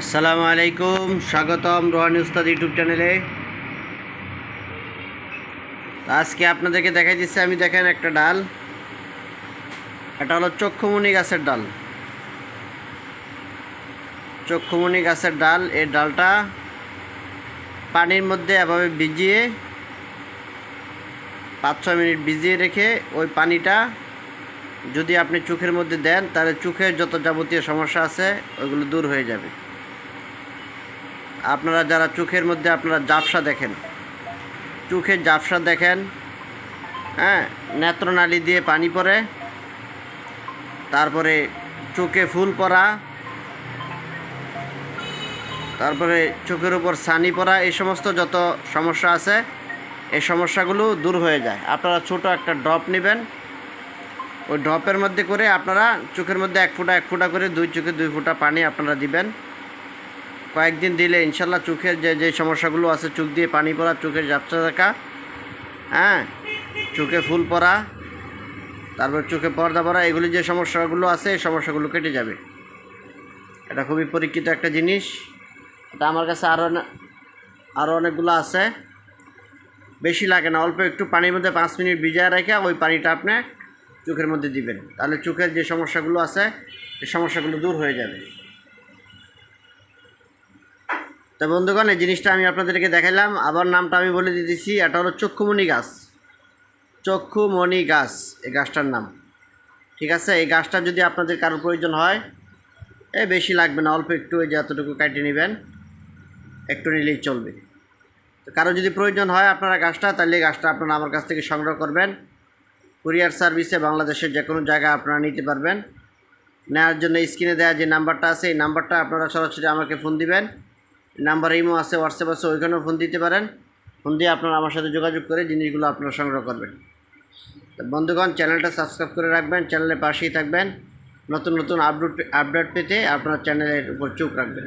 আসসালামু আলাইকুম, স্বাগতম রোহানি উস্তাদ ইউটিউব চ্যানেলে। আজকে আপনাদেরকে দেখাই দিচ্ছি, আমি দেখেন একটা ডাল। এটা হলো চক্ষুমণি গাছের ডাল। চক্ষুমণি গাছের ডাল, এই ডালটা পানির মধ্যে এভাবে ভিজিয়ে পাঁচ ছ মিনিট ভিজিয়ে রেখে ওই পানিটা যদি আপনি চোখের মধ্যে দেন, তাহলে চোখের যত যাবতীয় সমস্যা আছে, ওইগুলো দূর হয়ে যাবে। আপনারা যারা চোখের মধ্যে আপনারা জাপসা দেখেন, চোখের জাপসা দেখেন হ্যাঁ নেত্রনালী দিয়ে পানি পড়ে, তারপরে চোখে ফুল পরা তারপরে চোখের উপর সানি পরা এই সমস্ত যত সমস্যা আছে, এই সমস্যাগুলো দূর হয়ে যায়। আপনারা ছোট একটা ড্রপ নেবেন, ওই ড্রপের মধ্যে করে আপনারা চোখের মধ্যে এক ফুটা এক ফুটা করে দুই চোখে দুই ফুটা পানি আপনারা দিবেন। কয়েকদিন দিলে ইনশাল্লাহ চোখের যে যে সমস্যাগুলো আছে, চোখ দিয়ে পানি পড়া, চোখের ঝাপসা থাকা হ্যাঁ? চোখে ফুল পড়া, তারপর চোখে পর্দা পড়া, এগুলি যে সমস্যাগুলো আছে, এই সমস্যাগুলো কেটে যাবে। এটা খুবই পরীক্ষিত একটা জিনিস। এটা আমার কাছে আরও আরও অনেকগুলো আছে। বেশি লাগে না, অল্প একটু পানির মধ্যে পাঁচ মিনিট ভিজায় রেখে ওই পানিটা আপনি চোখের মধ্যে দিবেন। তাহলে চোখের যে সমস্যাগুলো আছে, এই সমস্যাগুলো দূর হয়ে যাবে। তা বন্ধুগণ, এই জিনিসটা আমি আপনাদেরকে দেখাইলাম। আবার নামটা আমি বলে দিতেছি এটা হলো চক্ষুমণি গাছ। চক্ষুমণি গাছ, এই গাছটার নাম। ঠিক আছে? এই গাছটা যদি আপনাদের কারোর প্রয়োজন হয়, এ বেশি লাগবে না, অল্প একটু ওই যে এতটুকু কাটে নেবেন। একটু নিলেই চলবে। তো কারও যদি প্রয়োজন হয় আপনারা গাছটা, তাহলে এই গাছটা আপনারা আমার কাছ থেকে সংগ্রহ করবেন। কুরিয়ার সার্ভিসে বাংলাদেশের যে কোনো জায়গায় আপনারা নিতে পারবেন। নেওয়ার জন্য স্ক্রিনে দেওয়া যে নাম্বারটা আছে, এই নাম্বারটা আপনারা সরাসরি আমাকে ফোন দিবেন। নাম্বার ইমো আছে, হোয়াটসঅ্যাপ আছে, ওইখানেও ফোন দিতে পারেন। ফোন দিয়ে আপনারা আমার সাথে যোগাযোগ করে জিনিসগুলো আপনারা সংগ্রহ করবেন। বন্ধুগণ, চ্যানেলটা সাবস্ক্রাইব করে রাখবেন, চ্যানেলের পাশেই থাকবেন। নতুন নতুন আপডেট আপডেট পেতে আপনার চ্যানেলের উপর চোখ রাখবেন।